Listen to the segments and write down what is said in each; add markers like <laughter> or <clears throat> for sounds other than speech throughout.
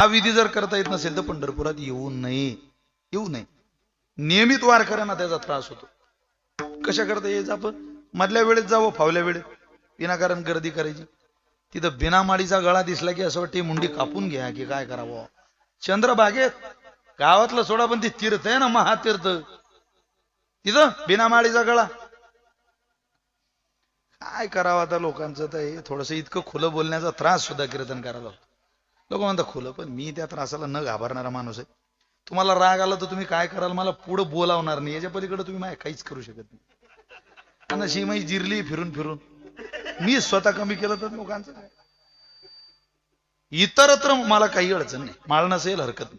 हा विधी जर करता येत नसेल तर पंढरपुरात येऊ नये. येऊ नये. नियमित वारकऱ्यांना त्याचा त्रास होतो. कशा करता यायचं आपण? मधल्या वेळेत जावं फावल्या वेळेत. विनाकारण गर्दी करायची. तिथं बिनामाडीचा गळा दिसला की असं वाटते मुंडी कापून घ्या की काय करावं. चंद्रभागेत गावातलं सोडा पण ती तीर्थ आहे ना महातीर्थ. तिथं बिनामाडीचा गळा. काय करावं आता लोकांचं? तर हे थोडस इतकं खुलं बोलण्याचा त्रास सुद्धा कीर्तन करायला होतो. लोक म्हणतात खुलं पण मी त्या त्रासाला न घाबरणारा माणूस आहे. तुम्हाला राग आला तर तुम्ही काय कराल? मला पुढं बोलावणार नाही. याच्या पलीकडे तुम्ही माझ्या काहीच करू शकत नाही. आणि अशी माझी जिरली फिरून फिरून. मी स्वतः कमी केलं तर लोकांचं काय? इतरत्र मला काही अडचण नाही. माळ नसेल हरकत नाही.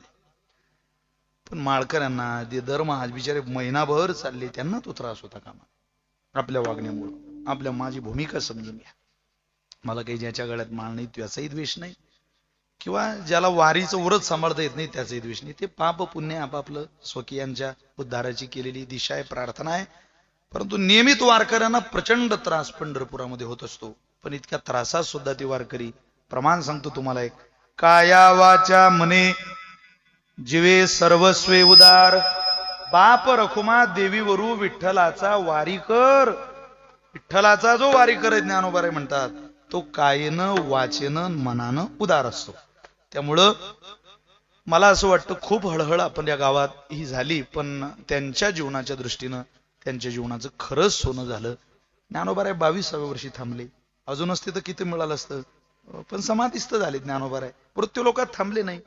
पण माळकऱ्यांना जे दरमहा बिचारे महिनाभर चालले त्यांना तो त्रास होता कामा. आपल्या वागण्यामुळं. आपल्या माझी भूमिका समजून घ्या. मला काही ज्याच्या गळ्यात माळ नाही त्याचाही द्वेष नाही. किंवा ज्याला वारीचं व्रत सांभाळता येत नाही त्याचाही द्वेष नाही. ते पाप पुण्य आपापलं स्वकीयांच्या उद्धाराची केलेली दिशा आहे प्रार्थना आहे. परंतु नियमित वारकऱ्यांना प्रचंड त्रास पंढरपुरामध्ये होत असतो. पण इतक्या त्रासात सुद्धा ते वारकरी प्रमाण सांगतो तुम्हाला एक. काया वाचा मने जिवे सर्वस्वे उदार. बाप रखुमा देवीवरू विठ्ठलाचा वारीकर. विठ्ठलाचा जो वारीकर ज्ञानोबारे म्हणतात तो कायेनं वाचेनं मनानं उदार असतो. त्यामुळं मला असं वाटतं खूप हळहळ आपण या गावात ही झाली पण त्यांच्या जीवनाच्या दृष्टीनं त्यांच्या जीवनाचं खरंच सोनं झालं. ज्ञानोबाराय बावीसाव्या वर्षी थांबले. अजून असते तर किती मिळालं असतं? पण समाधिस्थ झाले ज्ञानोबाराय. मृत्यू लोकात थांबले नाही.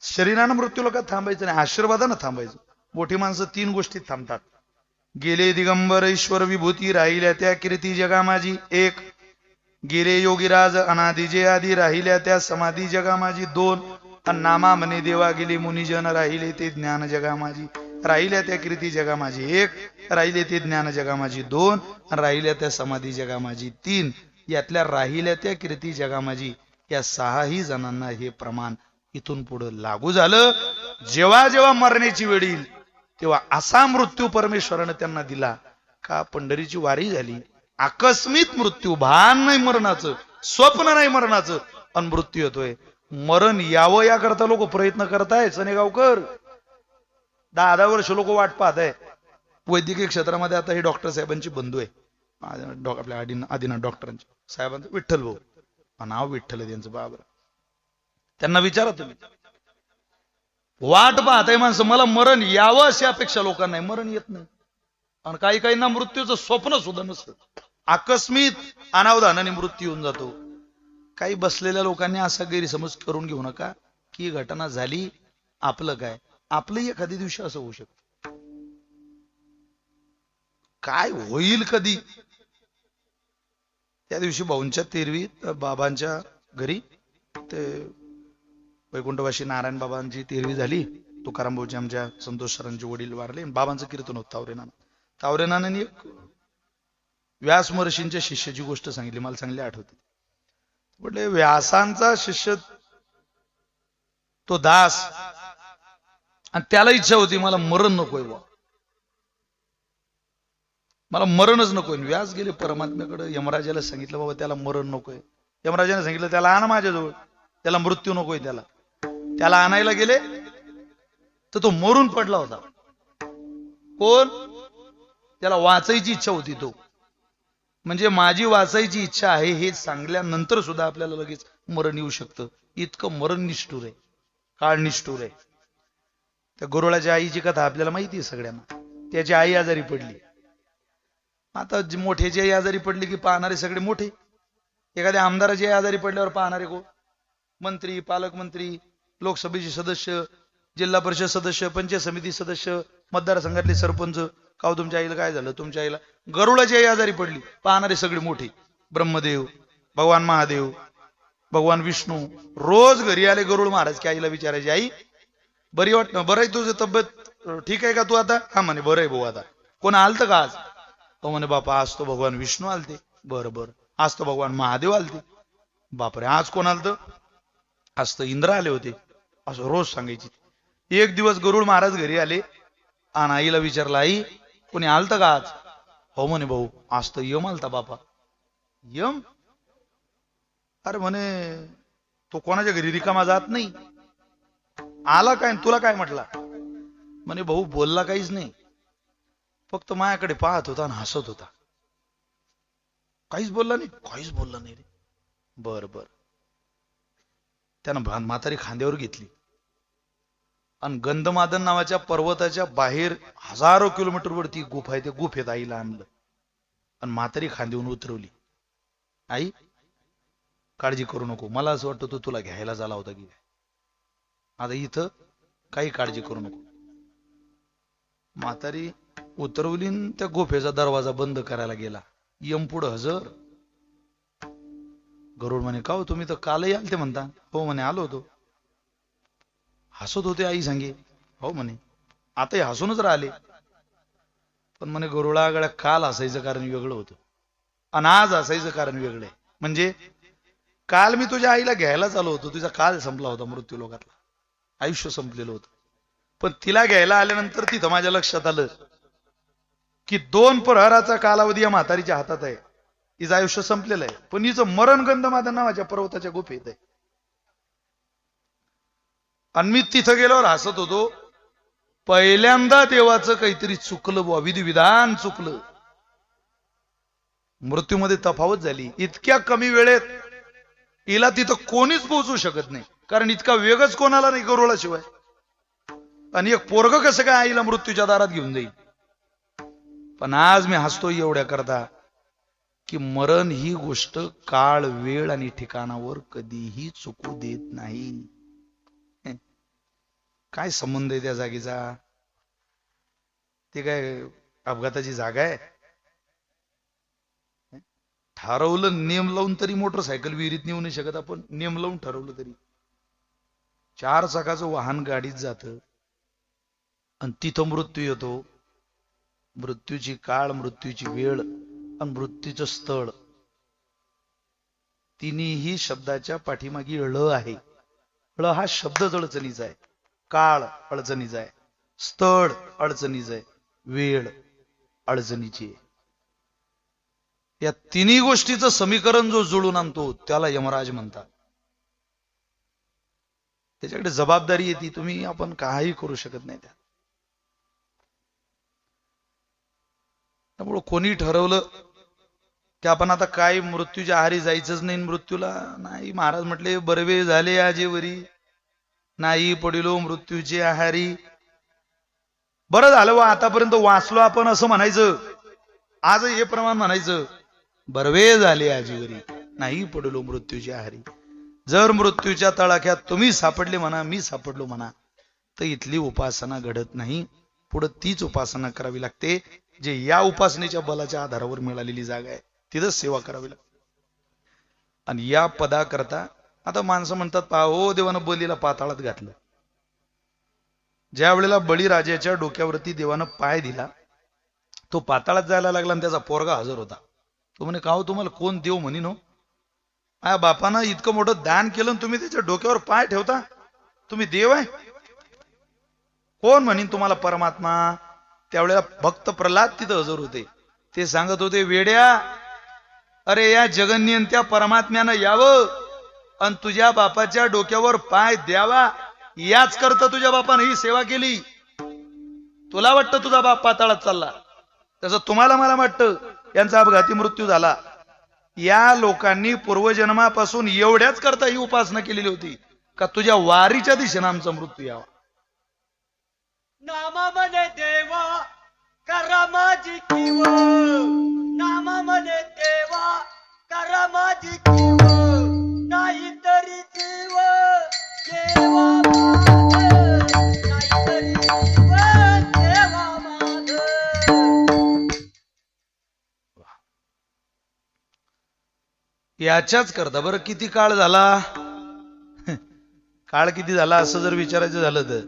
शरीरानं मृत्यू लोकात थांबायचं नाही आशीर्वादानं थांबायचं. मोठी माणसं तीन गोष्टीत थांबतात. गेले दिगंबर ईश्वर विभूती राहिल्या त्या कीर्ती जगा माझी एक. गेले योगीराज अनादी जे आधी राहिल्या त्या समाधी जगा माझी दोन नामा म्हणे देवा गेली मुनिजन राहिले ते ज्ञान जगा माझी राहिल्या त्या कीर्ती जगा माझी एक राहिले ते ज्ञान जगा माझी दोन राहिल्या त्या समाधी जगा माझी तीन. यातल्या राहिल्या त्या कीर्ती जगा माझी या सहाही जणांना हे प्रमाण इथून पुढे लागू झालं. जेव्हा जेव्हा मरण्याची वेळ येईल तेव्हा असा मृत्यू परमेश्वरानं त्यांना दिला. का? पंढरीची वारी झाली. आकस्मित मृत्यू भान नाही मरणाचं स्वप्न नाही मरणाचं आणि मृत्यू येतोय. मरण यावं याकरता लोक प्रयत्न करताय सनेगावकर दहा दहा वर्ष लोक वाट पाहत आहे वैद्यकीय क्षेत्रामध्ये आता हे डॉक्टर साहेबांची बंधू आहे. आपल्या आदिना आदिनाथ साहेबांचं विठ्ठल भाऊ. नाव विठ्ठल आहे त्यांचं बाबर त्यांना विचारा तुम्ही. वाट पाहताय माणसं मला मरण यावं अशी अपेक्षा लोकांना मरण येत नाही. आणि काही काहींना मृत्यूचं स्वप्न सुद्धा नसतं. आकस्मित अनावधानाने मृत्यू होऊन जातो. काही बसलेल्या लोकांनी असा गैरसमज करून घेऊ नका की घटना झाली आपलं काय? आपलंही एखाद्या दिवशी असं होऊ शकत. काय होईल कधी? त्या दिवशी भाऊंच्या तेरवी बाबांच्या घरी ते वैकुंठवाशी नारायण बाबांची तेरवी झाली. तुकाराम भाऊची आमच्या संतोष सरांचे वडील वारले बाबांचं कीर्तन होत तावरेनानं. तावरेनानं एक व्यास महर्षींच्या शिष्याची गोष्ट सांगितली मला चांगली आठवते. म्हटले व्यासांचा शिष्य तो दास आणि त्याला इच्छा होती मला मरण नकोय बा मला मरणच नकोय. व्यास गेले परमात्म्याकडे यमराजाला सांगितलं बाबा त्याला मरण नकोय. यमराजाने सांगितलं त्याला आण माझ्याजवळ त्याला मृत्यू नकोय त्याला. त्याला आणायला गेले तर तो मरून पडला होता. कोण? त्याला वाचायची इच्छा होती तो. म्हणजे माझी वाचायची इच्छा आहे हे सांगल्यानंतर सुद्धा आपल्याला लगेच मरण येऊ शकतं. इतकं मरण निष्ठूर आहे. काळ निष्ठूर आहे. त्या गुरुळाच्या आईची कथा आपल्याला माहिती आहे सगळ्यांना. त्याची आई आजारी पडली. आता जी मोठ्याची आई आजारी पडली की पाहणारे सगळे मोठे. एखाद्या आमदाराची आई आजारी पडल्यावर पाहणारे को मंत्री पालकमंत्री लोकसभेचे सदस्य जिल्हा परिषद सदस्य पंचायत समिती सदस्य मतदारसंघातले सरपंच का हो तुमच्या आईला काय झालं? तुमच्या आईला गरुडाची आई आजारी पडली. पाहणारे सगळे मोठे. ब्रह्मदेव भगवान महादेव भगवान विष्णू. रोज घरी आले गरुड महाराज की आईला विचारायची आई बरी वाट बरं आहे तुझं तब्येत? ठीक आहे का तू आता? हा म्हणे बरं आहे भाऊ आता. कोण आलत का आज? तो म्हणे बापा आज तो भगवान विष्णू आलते. बरं बरं. आज तो भगवान महादेव आलते. बापरे आज कोण आलत? आज तर इंद्र आले होते. असं रोज सांगायची. एक दिवस गरुड महाराज घरी आले आणि आईला विचारलं आई कोणी आलत का आज? हो म्हणे भाऊ आज तर यम आलता बापा. यम? अरे म्हणे तो कोणाच्या घरी रिकामा जात नाही. आला काय तुला काय म्हटला? म्हणे भाऊ बोलला काहीच नाही. फक्त मायाकडे पाहत होता आणि हसत होता. काहीच बोलला नाही काहीच बोलला नाही रे. बर बर. त्यानं म्हातारी खांद्यावर घेतली. आणि गंधमादन नावाच्या पर्वताच्या बाहेर हजारो किलोमीटर वरती गुफा आहे. त्या गुफेत आईला आणलं. आणि म्हातारी खांदेऊन उतरवली. आई काळजी करू नको. मला असं वाटतं तो तुला घ्यायला झाला होता की आता इथं काही काळजी करू नको. म्हातारी उतरवली त्या गुफेचा दरवाजा बंद करायला गेला. यम पुढं हजर. गरुड म्हणे का हो तुम्ही तर कालही आलते म्हणता. हो म्हणे आलो होतो. हसत होते आई सांगे. हो म्हणे. आताही हसूनच राहिले. पण म्हणे गरुडा काल हसायचं कारण वेगळं होतं. आणि आज हसायचं कारण वेगळं आहे. म्हणजे काल मी तुझ्या आईला घ्यायला चालू होतो. तुझा काल संपला होता मृत्यू लोकातला आयुष्य संपलेलं होतं. पण तिला घ्यायला आल्यानंतर तिथं माझ्या लक्षात आलं की दोन प्रहराचा कालावधी या म्हातारीच्या हातात आहे. तिचं आयुष्य संपलेलं आहे. पण हिचं मरणगंध माझ्या नावाच्या पर्वताच्या गुफेत आहे. आणि मी तिथं गेल्यावर हसत होतो. पहिल्यांदा देवाचं काहीतरी चुकलं बुवा विधिविधान चुकलं. मृत्यूमध्ये तफावत झाली. इतक्या कमी वेळेत हिला तिथं कोणीच पोहोचू शकत नाही. कारण इतका वेगच कोणाला नाही गरुळाशिवाय आणि एक पोरग कसं काय आईला मृत्यूच्या दारात घेऊन जाईल? पण आज मी हसतोय एवढ्या करता की मरण ही गोष्ट काळ वेळ आणि ठिकाणावर कधीही चुकू देत नाही. काय संबंध आहे त्या जागेचा? ते काय अपघाताची जागा आहे? ठरवलं नेम लावून तरी मोटरसायकल विहिरीत नेऊ नाही शकत आपण. नेम लावून ठरवलं तरी. चार चाकाचं वाहन गाडीत जात. आणि तिथं मृत्यू येतो. मृत्यूची काळ मृत्यूची वेळ आणि मृत्यूचं स्थळ. तिन्ही शब्दाच्या पाठीमागे ळ आहे. ळ हा शब्द अडचणीचा आहे. काळ अडचणीचा आहे. स्थळ अडचणीचं आहे. वेळ अडचणीची आहे. या तिन्ही गोष्टीचं समीकरण जो जुळून आणतो त्याला यमराज म्हणतात. त्याच्याकडे जबाबदारी येते तुम्ही आपण काही करू शकत नाही त्यात. त्यामुळं कोणी ठरवलं की आपण आता काय मृत्यूच्या आहारी जायचंच नाही मृत्यूला. नाही महाराज म्हटले बरवे झाले आजेवरी. नाही पडिलो मृत्यूचे आहारी बरं झालं वा आतापर्यंत वाचलो आपण असं म्हणायचं. आज हे प्रमाण म्हणायचं. बरवे झाले आजीवरी नाही पडलो मृत्यूची आहारी जर मृत्यूच्या तळाख्यात तुम्ही सापडले म्हणा मी सापडलो म्हणा तर इथली उपासना घडत नाही. पुढे तीच उपासना करावी लागते जे या उपासनेच्या बलाच्या आधारावर मिळालेली जागा आहे. तिथंच सेवा करावी लागते. आणि या पदाकरता आता माणसं म्हणतात पहा हो देवानं बलीला पाताळात घातलं. ज्या वेळेला बळीराजाच्या डोक्यावरती देवानं पाय दिला तो पाताळात जायला लागला आणि त्याचा पोरगा हजर होता. तो म्हणे का तुम्हाला कोण देव म्हणीन हो? माझ्या बापानं इतकं मोठं दान केलं तुम्ही त्याच्या डोक्यावर पाय ठेवता? तुम्ही देव आहे? कोण म्हणीन तुम्हाला परमात्मा? त्यावेळेला भक्त प्रल्हाद तिथं हजर होते. ते सांगत होते वेड्या अरे या जगन्यंत्या परमात्म्यानं यावं. आणि तुझ्या बापाच्या डोक्यावर पाय द्यावा. याच करता तुझ्या बापानं ही सेवा केली. तुला वाटतं तुझा बाप पाताळात चालला? तसं तुम्हाला मला वाटतं यांचा अपघाती मृत्यू झाला. या लोकांनी पूर्वजन्मापासून एवढ्याच करता ही उपासना केलेली होती का तुझ्या वारीच्या दिशेनं आमचा मृत्यू यावा. नामा देवा करा माझी किव नामा देवा करा माझी किव जीव देवा याच्याच करता बरं किती काळ झाला? <laughs> काळ किती झाला असं जर विचारायचं झालं तर?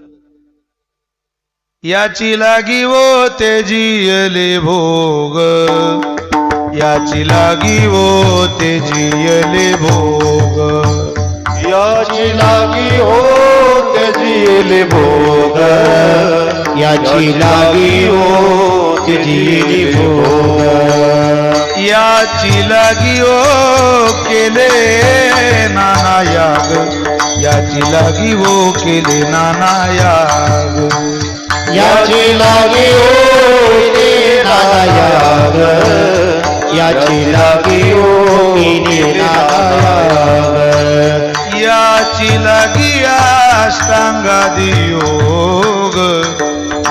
याची लागी वो ते जियले भोग. याची लागी वो ते जियले भोग। याची लागी हो त्याची भोग। याची लागी हो त्याची भोग। याची लागी ओ केले नाना याग। याची लागी वो केले नाना याग। याची लागी होते नायाग याची लागी होते नायाग याची लागी अष्टांगादी योग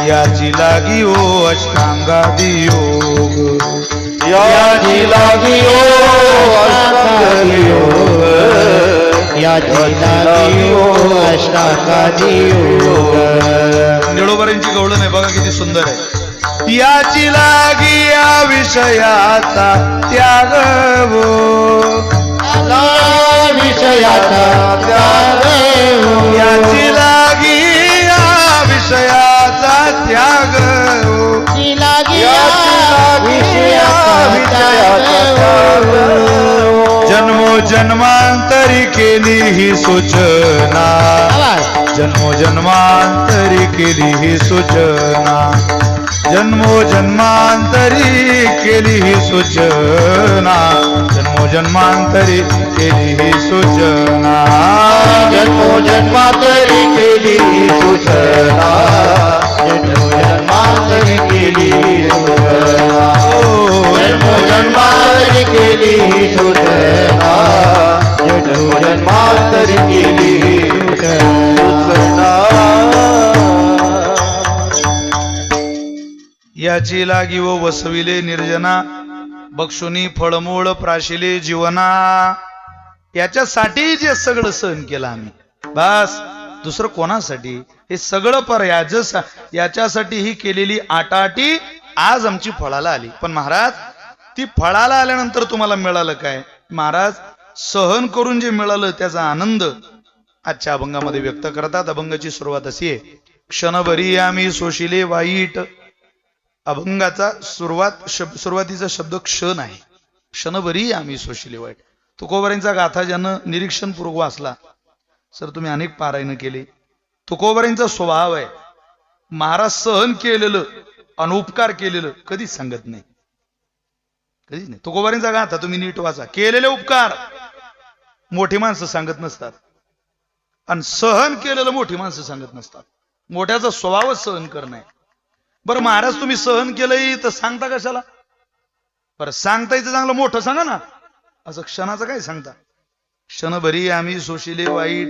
याची लागी ओ अष्टांगादी योग याची लागी हो अष्टांग योग याची लागी हो योग निळोबरांची गवळण आहे बघा किती सुंदर आहे. याची लागी या विषयाचा त्याग ला विषयाचा त्याग हो. याची लागी या विषयाचा त्याग हो. जन्मो जन्मांतरी केली ही. सूचना. जन्मो जन्मांतरी केली ही सूचना. जन्मो जन्मांतरी केली ही सूचना। जन्मो जन्मांतरी केली ही सूचना। जन्मो जन्मातरी केली सूचना। जन्मो जन्मातरी केली सूचना। जन्मो जन्मातरी केली सूचना। जन्मो जन्मातरी सूचना। याची लागी व वसविले निर्जना बक्षुनी फळमूळ प्राशिले जीवना. याच्यासाठी जे सगळं सहन केलं आम्ही. बस दुसरं कोणासाठी? हे सगळं पर याच याच्यासाठी ही केलेली आटाटी आज आमची फळाला आली. पण महाराज ती फळाला आल्यानंतर तुम्हाला मिळालं काय? महाराज सहन करून जे मिळालं त्याचा आनंद आजच्या अभंगामध्ये व्यक्त करतात. अभंगाची सुरुवात अशी आहे. क्षणभरी आम्ही सोशिले वाईट अभंगाचा सुरुवात शब सुरुवातीचा शब्द क्षण आहे क्षणभरी आम्ही सोशिली वाईट. तुकोबऱ्यांचा गाथा ज्यानं निरीक्षणपूर्वक वाचला सर तुम्ही अनेक पारायण केले. तुकोबऱ्यांचा स्वभाव आहे. महाराज सहन केलेलं अनुपकार केलेलं कधीच सांगत नाही. कधीच नाही. तुकोबऱ्यांचा गाथा तुम्ही नीट वाचा. केलेले उपकार मोठी माणसं सांगत नसतात. आणि सहन केलेलं मोठी माणसं सांगत नसतात. मोठ्याचा स्वभावच सहन करणं आहे बरं महाराज तुम्ही सहन केलंय तर सांगता कशाला? बरं सांगता येतं चांगलं मोठं सांगा ना. असं क्षणाचं काय सांगता? क्षणभरी आम्ही सोशिले वाईट.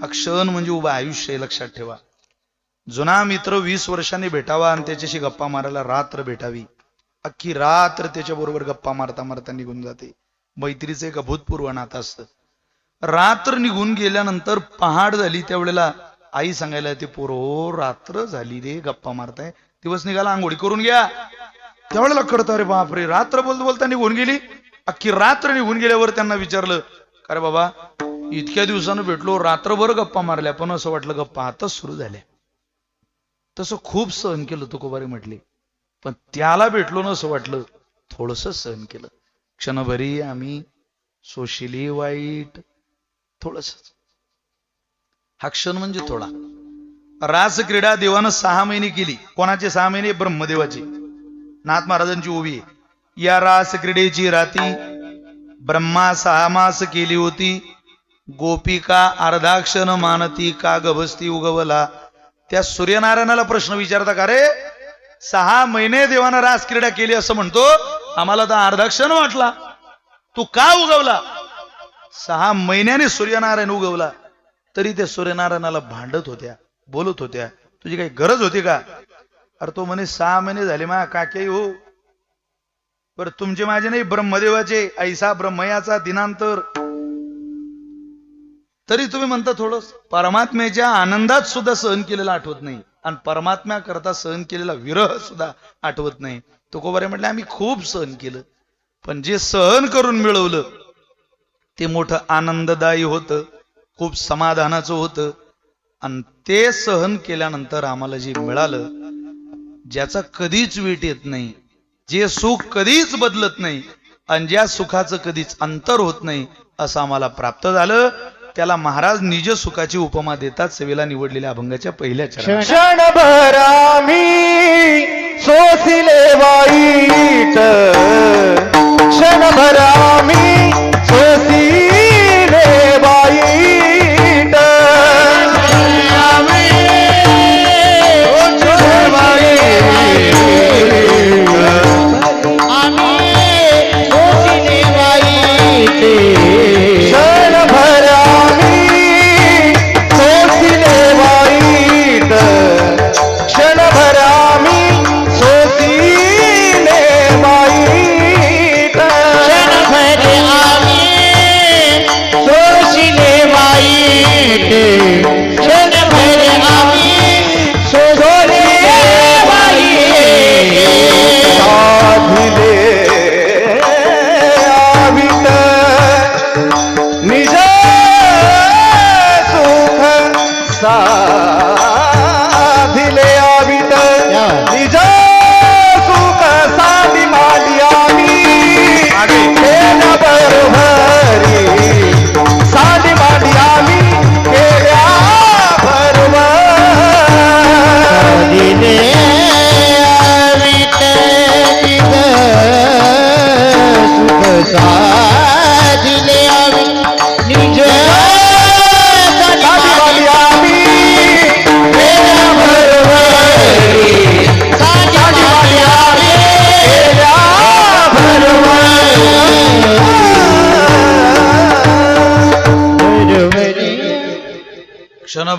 हा क्षण म्हणजे उभं आयुष्य आहे लक्षात ठेवा. जुना मित्र वीस वर्षांनी भेटावा आणि त्याच्याशी गप्पा मारायला रात्र भेटावी. अख्खी रात्र त्याच्या बरोबर गप्पा मारता मारता निघून जाते. मैत्रीचं एक अभूतपूर्व नातं असतं. रात्र निघून गेल्यानंतर पहाड झाली त्यावेळेला आई सांगायला ते पोरो रात्र झाली रे गप्पा मारताय. दिवस निघाला आंघोळी करून घ्या. त्यावेळेला कळतं अरे बापरे रात्र बोलता बोलता निघून गेली. अख्खी रात्र निघून गेल्यावर त्यांना विचारलं अरे बाबा इतक्या दिवसानं भेटलो रात्रभर गप्पा मारल्या पण असं वाटलं गप्पा आताच सुरू झाल्या. तसं खूप सहन केलं तुकोबारी म्हटली. पण त्याला भेटलो ना असं वाटलं थोडस सहन केलं. क्षणभरी आम्ही सोशिली वाईट थोडस हा क्षण म्हणजे थोडा. रास क्रीडा देवानं सहा महिने केली. कोणाचे सहा महिने? ब्रह्मदेवाची. नाथ महाराजांची ओवी या रास क्रीडेची राती ब्रह्मा सहा मास केली होती. गोपिका अर्धाक्षण मानती का गभस्ती उगवला? त्या सूर्यनारायणाला प्रश्न विचारता का रे? सहा महिने देवानं रास क्रीडा केली असं म्हणतो? आम्हाला तर अर्धाक्षण वाटला. तू का उगवला? सहा महिन्याने सूर्यनारायण उगवला. तरी त्या सूर्यनारायणाला भांडत होत्या. बोलत होत्या. तुझी काही गरज होती का? अरे तो म्हणे सहा महिने झाले मा काके हो. बर तुमचे माझे नाही ब्रह्मदेवाचे. ऐसा ब्रह्मयाचा दिनांतर. तरी तुम्ही म्हणता थोडस परमात्म्याच्या आनंदात सुद्धा सहन केलेला आठवत नाही. आणि परमात्म्या करता सहन केलेला विरह सुद्धा आठवत नाही. तो कोबारे म्हटले आम्ही खूप सहन केलं. पण जे सहन करून मिळवलं ते मोठं आनंददायी होतं. खूप समाधानाचं होतं. आणि ते सहन केल्यानंतर आम्हाला जे मिळालं ज्याचा कधीच वीट येत नाही जे सुख कधीच बदलत नाही आणि ज्या सुखाचं कधीच अंतर होत नाही असं आम्हाला प्राप्त झालं. त्याला महाराज निज सुखाची उपमा देतात सेवेला निवडलेल्या अभंगाच्या पहिल्या चरणात. क्षणभर सोसिले वाईट. क्षणभर सोसिले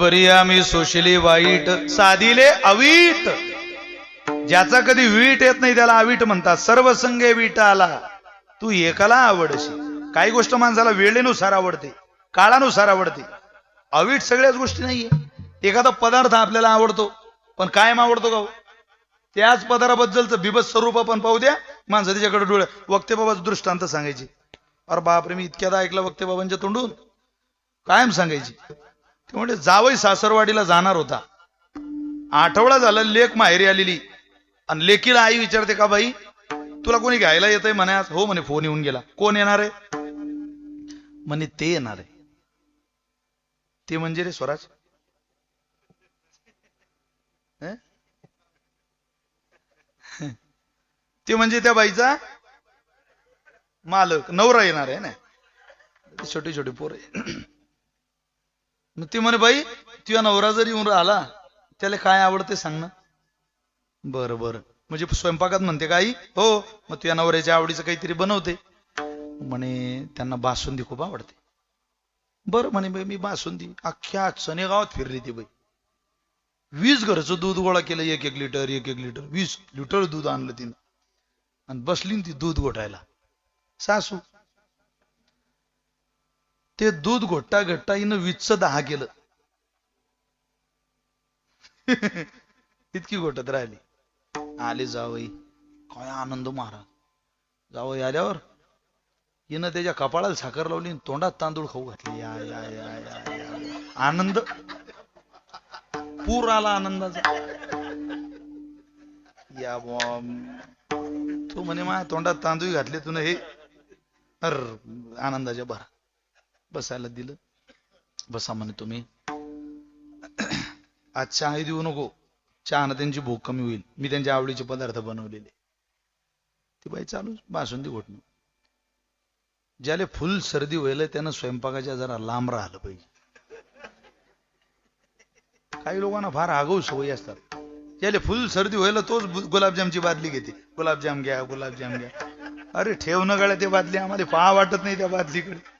क्षणभरी आम्ही सोशिले वाईट साधिले अवीट. ज्याचा कधी वीट येत नाही त्याला अवीट म्हणतात. सर्व संघे वीट आला तू एकाला आवडशी काही गोष्ट माणसाला वेळेनुसार आवडते काळानुसार आवडते. अवीट सगळ्याच गोष्टी नाहीये. एखादा पदार्थ आपल्याला आवडतो पण कायम आवडतो का हो? त्याच पदार्थाबद्दलचं बिबस स्वरूप आपण पाहू द्या. माणसं त्याच्याकडे डोळे. वक्ते बाबाचं दृष्टांत सांगायची. अरे बापरे मी इतक्यादा ऐकलं वक्ते बाबांच्या तोंडून. कायम सांगायची. ते म्हणजे जावई सासरवाडीला जाणार होता. आठवडा झाला लेख माहेरी आलेली. आणि लेकीला आई विचारते का बाई तुला कोणी घ्यायला येतंय म्हणे आज? हो म्हणे फोन येऊन गेला. कोण येणार आहे? म्हणे ते येणार आहे. ते म्हणजे रे स्वराज? ते म्हणजे त्या बाईचा मालक नवरा येणार आहे ना. छोटी छोटी पोरं मग ती म्हणे बाई तुझ्या नवरा जरी येऊन राहिला त्याला काय आवडते सांग ना. बरं बरं. म्हणजे स्वयंपाकात म्हणते का आई हो मग तुझ्या नवऱ्याच्या आवडीचं काहीतरी बनवते. म्हणे त्यांना बासुंदी खूप आवडते. बरं म्हणे बाई मी बासुंदी अख्ख्या सने गावात फिरली ती बाई. वीस घरचं दूध गोळा केलं एक एक लिटर एक एक लिटर. वीस लिटर दूध आणलं तिनं. आणि बसली ती दूध गोठायला. सासू ते दूध घोट्टा घट्टा हिनं वीसचं दहा केलं. <laughs> इतकी घोटत राहिली. आले जावई. काय आनंद महाराज. जावई आल्यावर हिनं त्याच्या कपाळाला साखर लावली आणि तोंडात तांदूळ खाऊ घातले. या या या या आनंद. पूर आला आनंदाचा. या बुवा. तू म्हणे माझ्या तोंडात तांदूळ घातले तुने हे. अर आनंदाच्या भरात. बसायला दिलं. बसा म्हणे तुम्ही. आज चहा देऊ नको. चहानं त्यांची भूक कमी होईल. मी त्यांच्या आवडीचे पदार्थ बनवलेले. ती बाई चालू बासुंदी घोटणं. ज्याले फुल सर्दी व्हायला त्यानं स्वयंपाकाच्या जरा लांब राहिलं पाहिजे. काही लोकांना फार आगाऊ सवयी असतात. ज्याले फुल सर्दी व्हायला तोच गुलाबजामची बादली घेते. गुलाबजाम घ्या गुलाबजाम घ्या. अरे ठेव न गळ्या ते बादली. आम्हाला पहा वाटत नाही त्या बादलीकडे.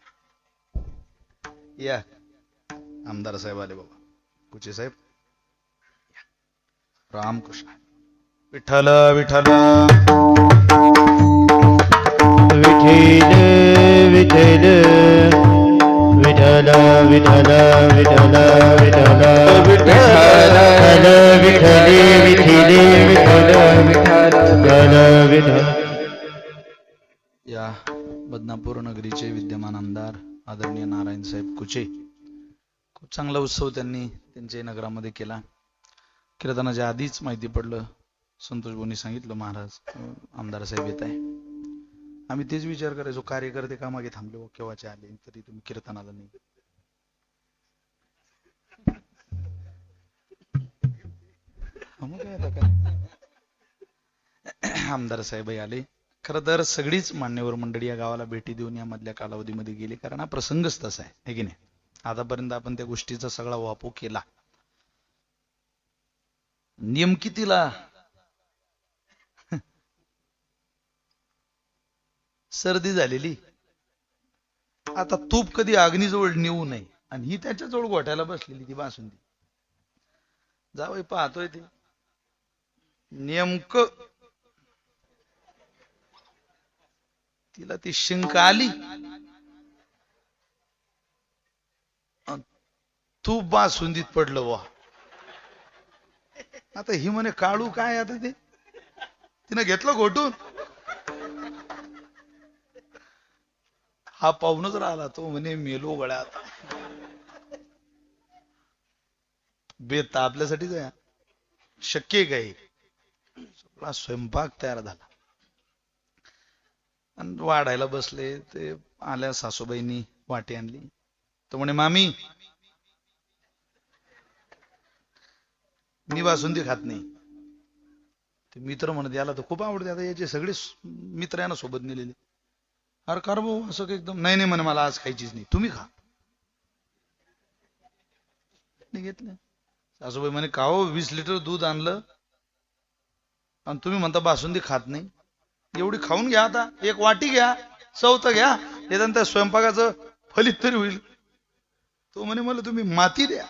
या आमदार साहेब आले बाबा कुचे साहेब रामकृष्ण विठ्ठल विठ्ठल विठ्ठल विठ्ठल विठ्ठल विठ्ठल विठ्ठल विठ्ठल विठ्ठल विठ्ठल विठ्ठल विठ्ठल विठ्ठल या बदनापूर नगरीचे विद्यमान आमदार आदरणीय नारायण साहेब कुचे. खूप चांगला उत्सव त्यांनी त्यांच्या नगरामध्ये केला. कीर्तनाच्या आधीच माहिती पडलं. संतोष बोनी सांगितलं महाराज आमदार साहेब येत आहे. आम्ही तेच विचार करायचो कार्यकर्ते का मागे थांबले? हो, केव्हाचे आले? तरी तुम्ही कीर्तनाला नाही. मग काय आता काय? आमदार साहेबही आले. खरं तर सगळीच मान्यवर मंडळी या गावाला भेटी देऊन यामधल्या कालावधीमध्ये गेली कारण हा प्रसंगच तसा आहे की नाही? आतापर्यंत आपण त्या गोष्टीचा सगळा वापो केला. नेमकी तिला <laughs> सर्दी झालेली. आता तूप कधी अग्नीजवळ नेऊ नये आणि ही त्याच्याजवळ गोठ्याला बसलेली ती बासुंदी. जावई पाहतोय ते. नेमकं तिला ती शिंक आली. तू बा सुंदीत पडलं वा आता ही म्हणे काळू काय आता ते? तिनं घेतलं घोटून. हा पाहूनच राहिला तो म्हणे मेलो गळ्यात. बेत आपल्यासाठीच आहे. शक्य काही. सगळा स्वयंपाक तयार झाला. आणि वाढायला बसले ते आल्या सासूबाईंनी वाटी आणली. तर म्हणे मामी मी बासुंदी खात नाही. ते मित्र म्हणत याला तर खूप आवडते आता याचे सगळे मित्र यांना सोबत नेलेले. अरे कर भाऊ असं एकदम नाही नाही म्हणे मला आज खायचीच नाही तुम्ही खा. घेतलं. सासूबाई म्हणे का हो वीस लिटर दूध आणलं आणि तुम्ही म्हणता बासुंदी खात नाही. एवढी खाऊन घ्या आता. एक वाटी घ्या. चौथ घ्या. निदान त्या स्वयंपाकाचं फलित तरी होईल. तो म्हणे मला तुम्ही माती द्या.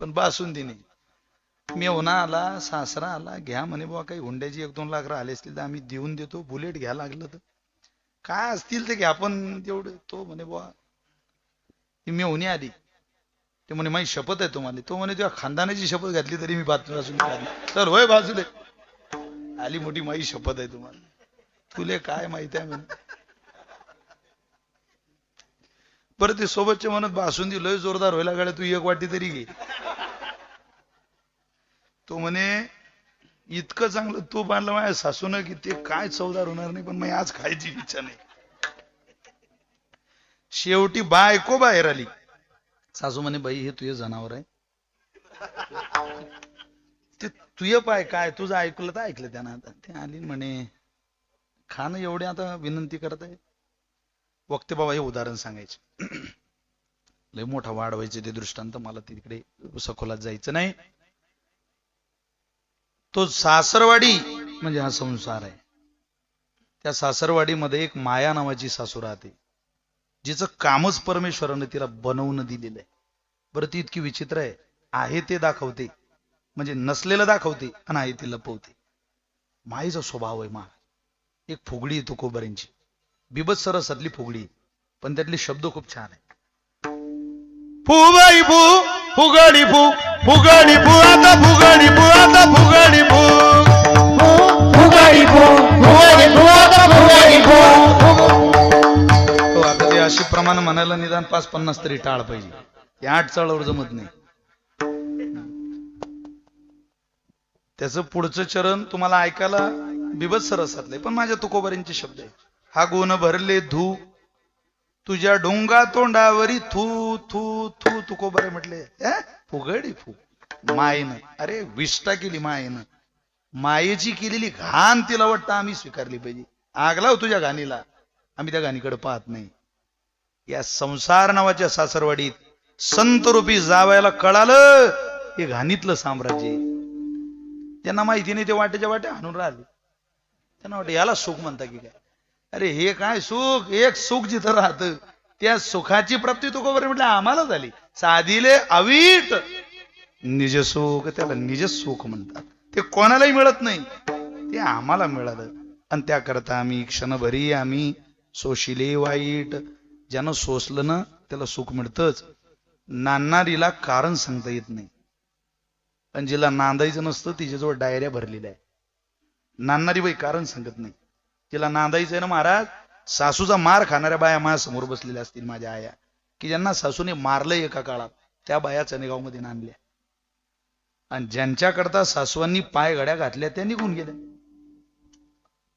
पण बासुंदी नाही मेवना आला सासरा आला घ्या म्हणे बुवा काही हुंड्याची एक दोन लाख आले असतील तर आम्ही देऊन देतो. बुलेट घ्या लागलं तर. काय असतील ते घ्या पण तेवढं तो म्हणे बुवा ती मेवणी आली. ते म्हणे माझी शपथ आहे तुम्हाला. तो म्हणे तुझ्या खानदानाची शपथ घातली तरी मी बाजूला काढली तर होय बाजूले आली मोठी माई शपथ आहे तुम्हाला. तुले काय माहिती आहे म्हणे बरं ते सोबतचे म्हणत बासुंदी लय जोरदार व्हायला गाड्या तू एक वाटी तरी घे. तो म्हणे इतकं चांगलं तू बांधलं माझ्या सासून की ते काय चवदार होणार नाही पण मग आज खायची इच्छा नाही. शेवटी बायको बाहेर आली. सासू म्हणे बाई हे तुझे जनावर आहे. ते तुय पाय काय तुझं ऐकलं तर ऐकलं त्यानं आता. ते आली म्हणे खान एवढे आता विनंती करत आहे. वक्ते बाबा हे उदाहरण सांगायचे. <clears throat> लय मोठा वाढवायचे ते दृष्टांत मला तिकडे सखोलात जायचं नाही. तो सासरवाडी म्हणजे हा संसार आहे. त्या सासरवाडीमध्ये एक माया नावाची सासू राहते जिचं कामच परमेश्वरानं तिला बनवून दिलेलं आहे. बरं ती इतकी विचित्र आहे. आहे ते दाखवते. म्हणजे नसलेलं दाखवते आणि आहे ते लपवते. माईचा स्वभाव आहे मा एक फुगडी आहे तुकोबऱ्यांची बिबत सरसातली फुगडी. पण त्यातले शब्द खूप छान आहे फुगाडी फू फुगाडी फू फुगाडी फू आता फुगाडी फू आता फुगाडी फू. फुगाडी फो फुगाडी फो आता फुगाडी फो. आता ते अशी प्रमाण म्हणायला निदान पाच पन्नास तरी टाळ पाहिजे. ते आठ चाळावर जमत नाही. त्याचं पुढचं चरण तुम्हाला ऐकायला बिभत्सर सरसातलंय पण माझ्या तुकोबारींचे शब्द आहे हा गुण भरले धू. तुझ्या डोंगा तोंडावरी थू थू थू तुकोबारे म्हटले. फुगडी फू. मायेनं. अरे विष्टा केली मायेनं. मायेची केलेली घाण तिला वाटतं आम्ही स्वीकारली पाहिजे. आगलाव तुझ्या घाणीला. आम्ही त्या घाणीकडे पाहत नाही. या संसार नावाच्या सासरवाडीत संत रूपी जावयाला कळालं हे घाणीतलं साम्राज्य आहे. त्यांना माहिती नाही ते वाट्याच्या वाट्या आणून राहिले. त्यांना वाटतं याला सुख म्हणता की काय? अरे हे काय सुख? एक सुख जिथं राहतं त्या सुखाची प्राप्ती तू कोपर्यंत म्हटलं? आम्हाला झाली. साधीले अवीट. निज सुख त्याला निज सुख म्हणतात. ते कोणालाही मिळत नाही. ते आम्हाला मिळालं. आणि त्याकरता आम्ही क्षणभरी आम्ही सोशिले वाईट. ज्यानं सोसलं ना त्याला सुख मिळतच. नांदणारीला कारण सांगता येत नाही. पण जिला नांदायचं नसतं तिच्याजवळ डायऱ्या भरलेल्या आहे नांदणारी बाई कारण सांगत नाही. तिला नांदायचं आहे ना महाराज सासूचा मार खाणाऱ्या बाया माझ्यासमोर बसलेल्या असतील माझ्या आया की ज्यांना सासूने मारलंय एका काळात त्या बाया चनेगावमध्ये नांदल्या. आणि ज्यांच्याकरता सासवांनी पाय घड्या घातल्या त्या निघून गेल्या.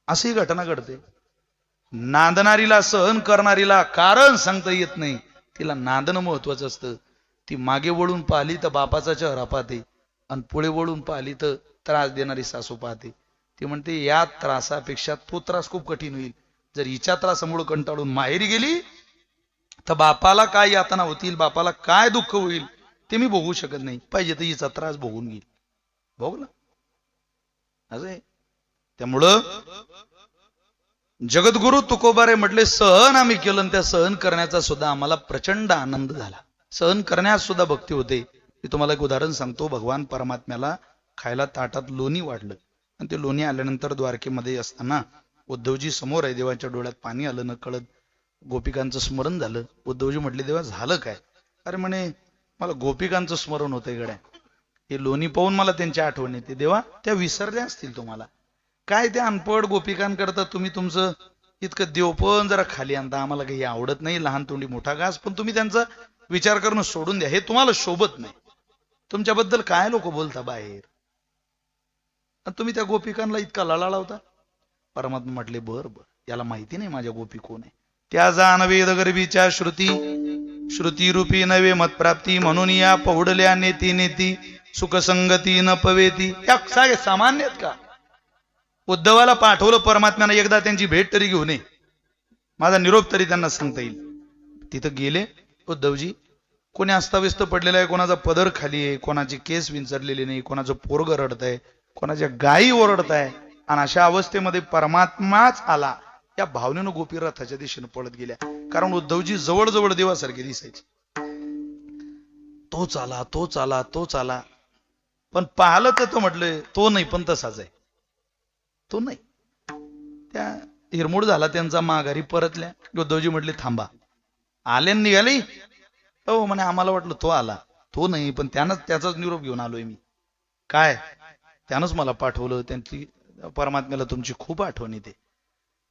अशी घटना घडते. नांदणारीला सहन करणारीला कारण सांगता येत नाही. तिला नांदणं महत्वाचं असतं. ती मागे वळून पाहिली तर बापाचा चेहरा पाहते. आणि पुढे वळून पाहिली तर त्रास देणारी सासू पाहते. ती म्हणते या त्रासापेक्षा तो त्रास खूप कठीण होईल. जर हिच्या त्रासामुळे कंटाळून माहेरी गेली तर बापाला काय यातना होतील बापाला काय दुःख होईल ते मी भोगू शकत नाही. पाहिजे तर हिचा त्रास भोगून घेईल. भोगला असं आहे. त्यामुळं जगद्गुरु तुकोबारे म्हटले सहन आम्ही केलं त्या सहन करण्याचा सुद्धा आम्हाला प्रचंड आनंद झाला. सहन करण्यास सुद्धा भक्ती होते. मी तुम्हाला एक उदाहरण सांगतो. भगवान परमात्म्याला खायला ताटात लोणी वाढलं. आणि ते लोणी आल्यानंतर द्वारकेमध्ये असताना उद्धवजी समोर आहे. देवाच्या डोळ्यात पाणी आलं न कळत गोपिकांचं स्मरण झालं. उद्धवजी म्हटले देवा झालं काय? अरे म्हणे मला गोपिकांचं स्मरण होतंय गड्या. हे लोणी पाहून मला त्यांची आठवण येते. देवा त्या विसरल्या असतील तुम्हाला. काय ते अनपड गोपिकांकरता तुम्ही तुमचं इतकं देव पण जरा खाली आणता. आम्हाला काही आवडत नाही. लहान तोंडी मोठा घास. पण तुम्ही त्यांचा विचार करणं सोडून द्या. हे तुम्हाला शोभत नाही. तुमच्याबद्दल काय लोक बोलता बाहेर? तुम्ही त्या गोपिकांना इतका लळा लावता? परमात्मा म्हटले बर बर. याला माहिती नाही माझ्या गोपी कोण आहे. त्या जाणवेद गर्भीच्या श्रुती श्रुती रूपी नवे मतप्राप्ती म्हणून या पौडल्या नेती नेती सुखसंगती न पवेती. या सागे सामान्य आहेत का? उद्धवाला पाठवलं परमात्म्यानं एकदा त्यांची भेट तरी घेऊन नये माझा निरोप तरी त्यांना सांगता येईल. तिथं गेले उद्धवजी कोणी अस्ताव्यस्त पडलेला आहे कोणाचा पदर खाली आहे कोणाची केस विंचरलेली नाही कोणाचं पोरग रडत आहे कोणाच्या गायी ओरडत आहे आणि अशा अवस्थेमध्ये परमात्माच आला या भावनेनं गोपी रथाच्या दिशेनं पळत गेल्या. कारण उद्धवजी जवळजवळ देवासारखे दिसायचे. तोच आला तोच आला तोच आला. पण पाहिलं तर तो म्हटलं तो नाही पण तसाच आहे. तो नाही. त्या हिरमोड झाला त्यांचा माघारी परतल्या. उद्धवजी म्हटले थांबा. आले निघाले? हो म्हणे आम्हाला वाटलं तो आला. तो नाही पण त्यानंच त्याचाच निरोप घेऊन आलोय मी. काय? त्यानंच मला पाठवलं. त्यांची परमात्म्याला तुमची खूप आठवण येते.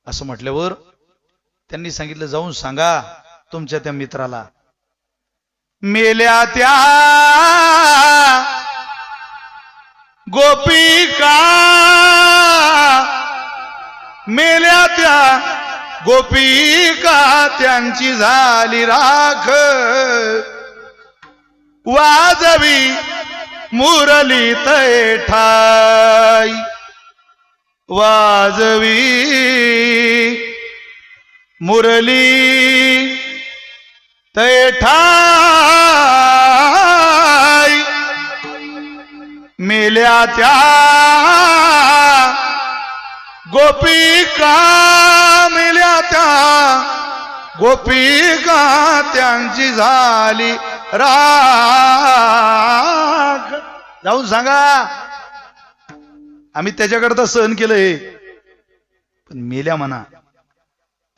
असं म्हटल्यावर त्यांनी सांगितलं जाऊन सांगा तुमच्या त्या मित्राला. मेल्या त्या गोपिका मेल्या त्या गोपिका त्यांची झाली राख? वाजवी मुरली तैठाई वाजवी मुरली तैठाई मेल्या त्या गोपिका मेल्या त्या गोपिका त्यांची झाली राग. जाऊन सांगा. आम्ही त्याच्याकरता सहन केलंय. पण मेल्या म्हणा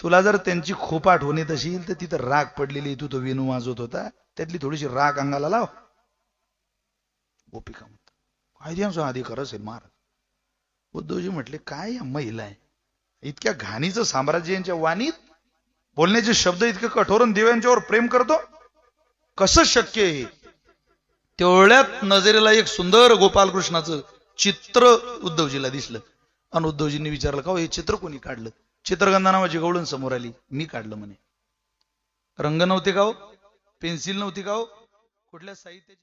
तुला जर त्यांची खूप आठवण येत असेल तर तिथं राग पडलेली तू तो वेणू वाजवत होता. त्यातली थोडीशी राग अंगाला लाव. गोपिका म्हणतात आधी खरंच आहे महाराज उद्धवजी म्हटले काय या महिला आहे? इतक्या घाणीचं साम्राज्य यांच्या वाणीत बोलण्याचे शब्द इतके कठोर देव प्रेम करतो? कसं शक्य आहे? हे? तेवढ्यात नजरेला एक सुंदर गोपालकृष्णाचं चित्र उद्धवजीला दिसलं. आणि उद्धवजींनी विचारलं का हो, हे चित्र कोणी काढलं? चित्रगंधा नावाची गवळण समोर आली. मी काढलं म्हणे. रंग नव्हते का हो? पेन्सिल नव्हती का हो? कुठल्या साहित्याची